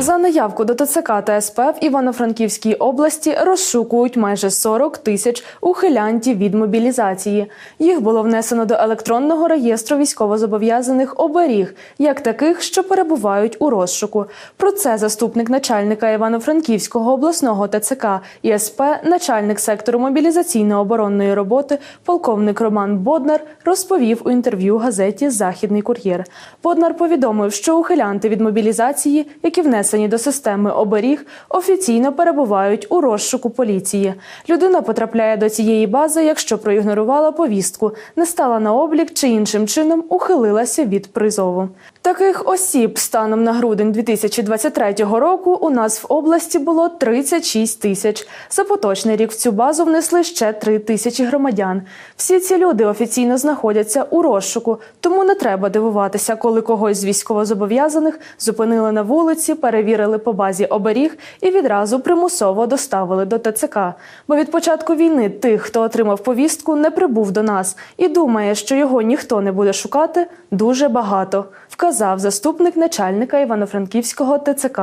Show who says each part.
Speaker 1: За наявку до ТЦК та СП в Івано-Франківській області розшукують майже 40 тисяч ухилянтів від мобілізації. Їх було внесено до електронного реєстру військовозобов'язаних оберіг, як таких, що перебувають у розшуку. Про це заступник начальника Івано-Франківського обласного ТЦК і СП, начальник сектору мобілізаційно-оборонної роботи, полковник Роман Боднар розповів у інтерв'ю газеті Західний кур'єр. Боднар повідомив, що ухилянти від мобілізації, які внесені до системи оберіг, офіційно перебувають у розшуку поліції. Людина потрапляє до цієї бази, якщо проігнорувала повістку, не стала на облік чи іншим чином ухилилася від призову. Таких осіб станом на грудень 2023 року у нас в області було 36 тисяч. За поточний рік в цю базу внесли ще 3 тисячі громадян. Всі ці люди офіційно знаходяться у розшуку, тому не треба дивуватися, коли когось з військовозобов'язаних зупинили на вулиці, перевірили по базі оберіг і відразу примусово доставили до ТЦК. Бо від початку війни тих, хто отримав повістку, не прибув до нас і думає, що його ніхто не буде шукати, дуже багато, вказав заступник начальника Івано-Франківського ТЦК.